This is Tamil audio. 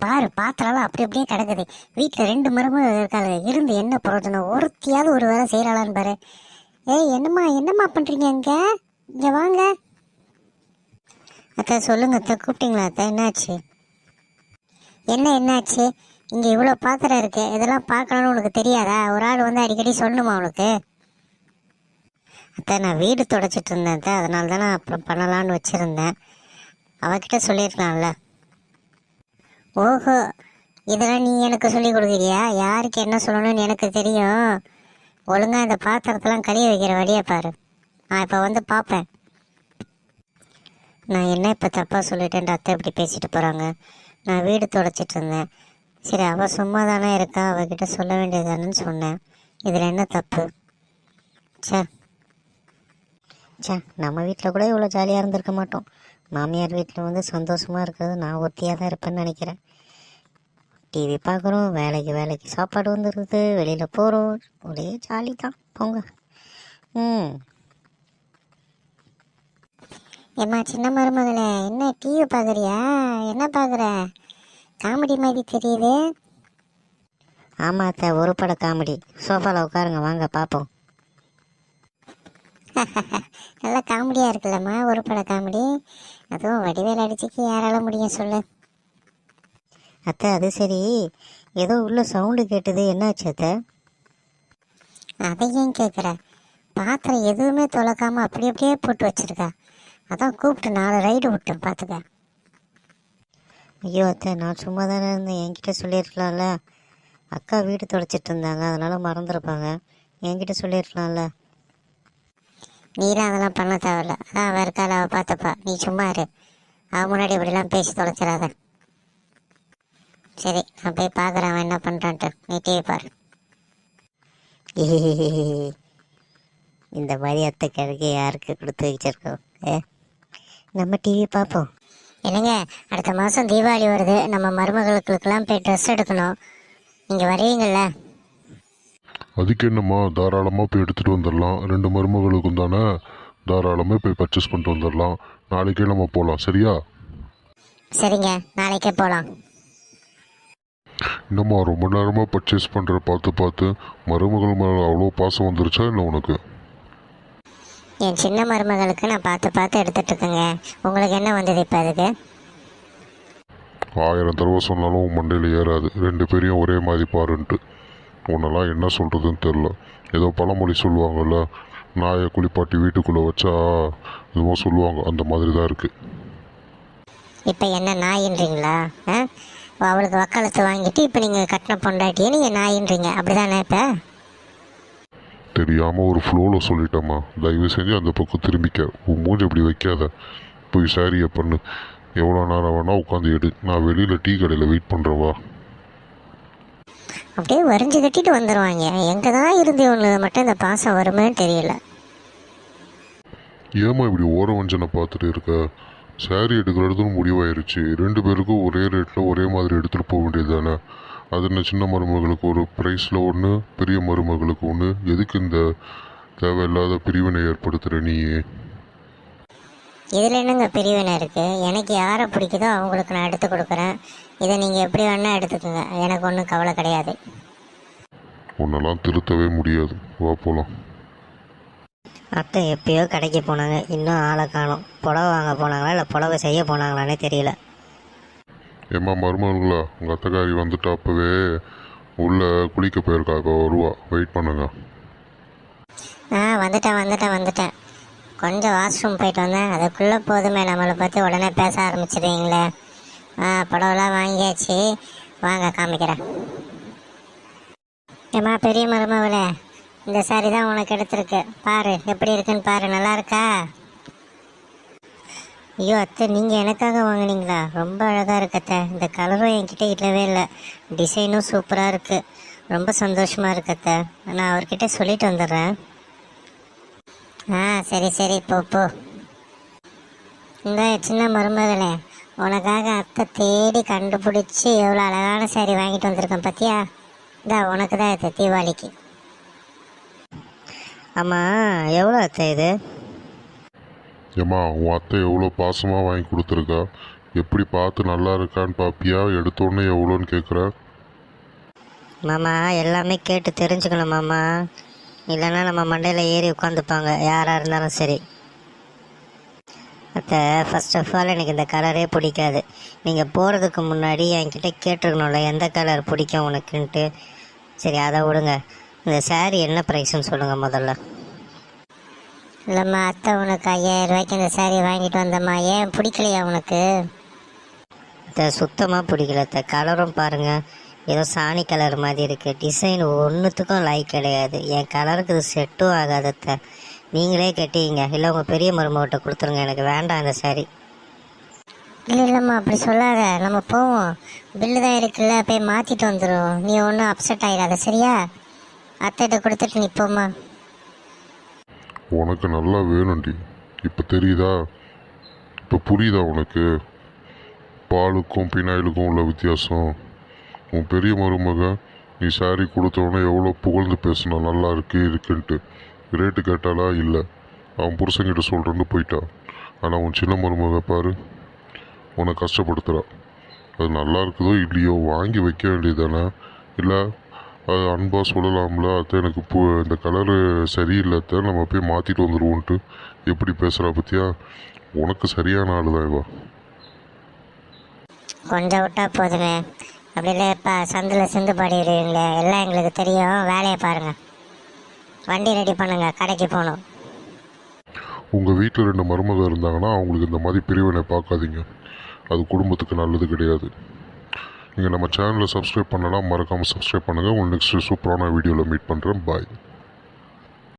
பாரு பாத்திரம்லாம் அப்படி அப்படியே கிடக்குது. வீட்டில் ரெண்டு மருமகள் இருக்காது இருந்து என்ன பிரயோஜனம்? ஒருத்தியாவது ஒரு வேலை செய்கிறாளான்னு பாரு. ஏய் என்னம்மா என்னம்மா பண்ணுறீங்க இங்கே? இங்கே வாங்க. அத்தை சொல்லுங்க அத்தை கூப்பிட்டீங்களா அத்தை? என்னாச்சு? என்ன என்னாச்சு? இங்கே இவ்வளோ பாத்திரம் இருக்கு. இதெல்லாம் பார்க்கணும்னு உனக்கு தெரியாதா? ஒரு ஆள் வந்து அடிக்கடி சொல்லணுமா உனக்கு? அத்தை நான் வீடு தொடச்சிட்டு இருந்தேன் அத்தை. அதனால தான் நான் அப்புறம் பண்ணலான்னு வச்சுருந்தேன். அவகிட்ட சொல்லியிருக்கலாம்ல. ஓஹோ இதெல்லாம் நீ எனக்கு சொல்லி கொடுக்குறியா? யாருக்கு என்ன சொல்லணும்னு எனக்கு தெரியும். ஒழுங்காக இந்த பாத்திரத்தெல்லாம் கழுவி வைக்கிற வழியை பாரு. நான் இப்போ வந்து பார்ப்பேன். நான் என்ன இப்போ தப்பாக சொல்லிட்டேன்ட்டு அத்தை இப்படி பேசிட்டு போகிறாங்க நான் வீடு துடைச்சிட்டு இருந்தேன். சரி அவள் சும்மா தானே இருக்கா? அவகிட்ட சொல்ல வேண்டியதானேன்னு சொன்னேன். இதில் என்ன தப்பு? ச்சே. சே நம்ம வீட்டில் கூட இவ்வளோ ஜாலியாக இருந்திருக்க மாட்டோம். மாமியார் வீட்டில் வந்து சந்தோஷமாக இருக்கிறது நான் ஒத்தியாக தான் இருப்பேன்னு நினைக்கிறேன். டிவி பார்க்குறோம் வேலைக்கு வேலைக்கு சாப்பாடு வந்துடுது வெளியில் போகிறோம் ஒரே ஜாலி தான். போங்க. ம். ஏம்மா சின்ன மருமகளே என்ன டிவி பார்க்குறியா? என்ன பார்க்குற? காமெடி மாதிரி தெரியுது. ஆமாம் அத்தை ஒரு பட காமெடி. சோஃபாவில் உட்காருங்க வாங்க பார்ப்போம். நல்ல காமெடியாக இருக்குல்லம்மா ஒரு பட காமெடி. அதுவும் வடிவேல் அடிச்சுக்கு யாரால முடியும் சொல்லு. அத்தை அது சரி. ஏதோ உள்ள சவுண்டு கேட்டது. என்னாச்சு அத்தை? அதை ஏன் கேட்குற பாத்திரம் எதுவுமே தொலைக்காம அப்படி அப்படியே போட்டு வச்சிருக்கா. அதான் கூப்பிட்டு நாலு ரைடு விட்டேன் பார்த்துக்க ஐயோ அத்தை நான் சும்மா தானே இருந்தேன். என்கிட்ட சொல்லியிருக்கலாம்ல. அக்கா வீடு துடைச்சிட்டு இருந்தாங்க. அதனால மறந்துருப்பாங்க. என்கிட்ட சொல்லியிருக்கலாம்ல. நீலாம் அதெல்லாம் பண்ண தேவையில்ல. அதான் அவள் இருக்காள் அவள் பார்த்துப்பா. நீ சும்மா இரு. அவள் முன்னாடி இப்படிலாம் பேசி தொலைச்சிடாத. சரி நான் போய் பார்க்குறேன் அவன் என்ன பண்ணுறான்ட்டு நீ டிவி பாரு. இந்த மாதிரி அத்தை கிழக்கு யாருக்கு கொடுத்து வச்சிருக்கோம்? ஏ? நம்ம டிவி பார்ப்போம். என்னங்க அடுத்த மாதம் தீபாவளி வருது. நம்ம மருமகளுக்கெல்லாம் போய் ட்ரெஸ் எடுக்கணும். நீங்கள் வருவீங்கள்ல அதுக்கு என்னம்மா தாராளமாக போய் எடுத்துகிட்டு வந்துடலாம். ரெண்டு மருமகளுக்கும் தானே தாராளமாக போய் பர்ச்சேஸ் பண்ணிட்டு வந்துடலாம். நாளைக்கே நம்ம போகலாம் சரியா? சரிங்க நாளைக்கே போகலாம் என்னம்மா ரொம்ப நேரமாக பர்ச்சேஸ் பண்ணுற பார்த்து பார்த்து. மருமகள் மேலே அவ்வளோ பாசம் வந்துருச்சா இல்லை உனக்கு? என் சின்ன மருமகளுக்கு நான் பார்த்து பார்த்து எடுத்துட்டு இருக்கேங்க. உங்களுக்கு என்ன வந்தது இப்போ அதுக்கு? ஆயிரம் தடவை சொன்னாலும் மண்டையில் ஏறாது. ரெண்டு பேரையும் ஒரே மாதிரி பாருன்ட்டு. உன்னெல்லாம் என்ன சொல்கிறதுன்னு தெரில ஏதோ பழமொழி சொல்லுவாங்கல்ல நாயை குளிப்பாட்டி வீட்டுக்குள்ளே வச்சா என்னமோ சொல்லுவாங்க. அந்த மாதிரி தான் இருக்குது இப்போ என்ன நாயின்றீங்களா? ஆ? அவளுக்கு வக்காலத்து வாங்கிட்டு இப்போ நீங்கள் கட்டின பொண்டாட்டியே நீங்கள் நாயின்றீங்க. அப்படிதானே இப்போ? தெரியாமல் ஒரு ஃப்ளோவில் சொல்லிட்டேம்மா. தயவு செஞ்சு அந்த பக்கம் திரும்பிக்க. உன் மூஞ்சி இப்படி வைக்காத. போய் சாரியை பண்ணு. எவ்வளோ நேரம் வேணால் உட்காந்து எடு. நான் வெளியில் டீ கடையில் வெயிட் பண்ணுறவா அப்படியே வரிஞ்சு கட்டிட்டு வந்துடுவாங்க எங்கே தான் இருந்து இவங்களுக்கு மட்டும் இந்த பாசம் வருமே தெரியல. ஏம்மா இப்படி ஓர வஞ்சனை பார்த்துட்டு இருக்க? சாரி எடுக்கிறதுன்னு முடிவாயிருச்சு. ரெண்டு பேருக்கும் ஒரே ரேட்டில் ஒரே மாதிரி எடுத்துகிட்டு போக வேண்டியது தானே அது என்ன சின்ன மருமகளுக்கு ஒரு ப்ரைஸில் ஒன்று பெரிய மருமகளுக்கு ஒன்று எதுக்கு இந்த தேவையில்லாத பிரிவினை ஏற்படுத்துகிற நீயே? இதில் என்னங்க பிரிவினை இருக்குது எனக்கு யாரை பிடிக்குதோ அவங்களுக்கு நான் எடுத்து கொடுக்குறேன். இதை நீங்கள் எப்படி வேணால் எடுத்துக்கோங்க. எனக்கு ஒன்றும் கவலை கிடையாது. உன்னெல்லாம் திருத்தவே முடியாது. வா போகலாம் அத்தை எப்பயோ கடைக்கு போனாங்க. இன்னும் ஆளை காணோம். புடவை வாங்க போனாங்களா இல்லை புடவை செய்ய போனாங்களானே தெரியல. ஏம்மா மருமகளா? உங்கள் அத்தைக்காரி வந்துட்டா அப்போவே உள்ளே குளிக்க போயிருக்காக்க வருவா. வெயிட் பண்ணுங்க. ஆ வந்துட்டேன் வந்துட்டேன் வந்துட்டேன் கொஞ்சம் வாஷ்ரூம் போயிட்டு வந்தேன். அதுக்குள்ளே போதுமே நம்மளை பற்றி உடனே பேச ஆரம்பிச்சிடுவீங்களே. ஆ புடவெல்லாம் வாங்கியாச்சு. வாங்க காமிக்கிறேன். ஏம்மா பெரிய மருமகளே இந்த சாரி தான் உனக்கு எடுத்திருக்கு. பாரு எப்படி இருக்குன்னு பாரு நல்லா இருக்கா? ஐயோ அத்தை நீங்கள் எனக்காக வாங்கினீங்களா? ரொம்ப அழகாக இருக்கு அத்தை. இந்த கலரும் என்கிட்ட இல்லவே இல்லை. டிசைனும் சூப்பராக இருக்குது ரொம்ப சந்தோஷமாக இருக்கத்தை நான் அவர்கிட்ட சொல்லிட்டு வந்துடுறேன். ஆ சரி சரி போ போ. இந்த சின்ன மருமகளே உனக்காக அத்தை தேடி கண்டுபிடிச்சி எவ்வளோ அழகான சாரி வாங்கிட்டு வந்திருக்கேன் பார்த்தியா இதா உனக்கு தான் இது தீபாவளிக்கு. ஆமாம் எவ்வளோ அத்தை இது? ஏம்மா உன் அத்தை எவ்வளோ பாசமாக வாங்கி கொடுத்துருக்கா? எப்படி பார்த்து நல்லா இருக்கான்னு பார்ப்பியா எடுத்தோடனே எவ்வளோன்னு கேட்குற மாமா எல்லாமே கேட்டு தெரிஞ்சுக்கணும் மாமா. இல்லைன்னா நம்ம மண்டையில் ஏறி உட்காந்துப்பாங்க யாராக இருந்தாலும் சரி. அத்தை ஃபர்ஸ்ட் ஆஃப் ஆல் எனக்கு இந்த கலரே பிடிக்காது. நீங்கள் போகிறதுக்கு முன்னாடி என்கிட்ட கேட்டிருக்கணும்ல எந்த கலர் பிடிக்கும் உனக்குன்ட்டு? சரி அதை விடுங்க. இந்த saree என்ன ப்ரைஸ்ன்னு சொல்லுங்கள் முதல்ல. இல்லைம்மா அத்தை உனக்கு ஐயாயிரம் ரூபாய்க்கு இந்த saree வாங்கிட்டு வந்தம்மா. ஏன் பிடிக்கலையா உனக்கு? அத்தை சுத்தமாக பிடிக்கல அத்தை. கலரும் பாருங்கள் ஏதோ சாணி கலர் மாதிரி இருக்குது டிசைன் ஒன்றுத்துக்கும் லைக் கிடையாது. என் கலருக்கு இது செட்டும் ஆகாது அத்தை. நீங்களே கட்டிங்க. இல்லை உங்கள் பெரிய மருமகிட்ட கொடுத்துருங்க. எனக்கு வேண்டாம் இந்த saree. இல்லை இல்லைம்மா அப்படி சொல்லாத. நம்ம போவோம். பில்லு தான் இருக்குல்ல போய் மாற்றிட்டு வந்துடும் நீ ஒன்றும் அப்செட் ஆகிடாத சரியா? அத்தைகிட்ட கொடுத்துட்டு நீ போம்மா உனக்கு நல்லா வேணும்டி. இப்போ தெரியுதா? இப்போ புரியுதா உனக்கு? பாலுக்கும் பினாயிலுக்கும் உள்ள வித்தியாசம். உன் பெரிய மருமக நீ சாரி கொடுத்தவொடனே எவ்வளோ புகழ்ந்து பேசினா நல்லா இருக்கு இருக்குன்ட்டு. ரேட்டு கேட்டாலா இல்லை. அவன் புருஷன்கிட்ட சொல்கிறேன்னு போயிட்டான் ஆனால் உன் சின்ன மருமக பாரு உன்னை கஷ்டப்படுத்துகிறா அது நல்லா இருக்குதோ இல்லையோ வாங்கி வைக்க வேண்டியதானே இல்லை அது அன்பாக சொல்லலாம்ல அத்தை எனக்கு பூ இந்த கலரு சரியில்லை அத்தை நம்ம போய் மாற்றிட்டு வந்துடுவோன்ட்டு எப்படி பேசுகிறா பற்றியா உனக்கு சரியான ஆள் தான் இவா. கொஞ்சம் விட்டா போதுமே. அப்படி இல்லை இப்போ சந்தில் சிந்து பாடிடுவீங்களே எல்லாம் எங்களுக்கு தெரியும் வேலையை பாருங்கள் வண்டி ரெடி பண்ணுங்க கடைக்கு போகணும். உங்கள் வீட்டில் ரெண்டு மருமக இருந்தாங்கன்னா அவங்களுக்கு இந்த மாதிரி பிரிவினை பார்க்காதீங்க. அது குடும்பத்துக்கு நல்லது கிடையாது. நீங்கள் நம்ம சேனலை சப்ஸ்கிரைப் பண்ணலாம் மறக்காமல் சப்ஸ்கிரைப் பண்ணுங்கள் உங்கள் நெக்ஸ்ட் சூப்பரான வீடியோவில் மீட் பண்ணுறேன் பாய்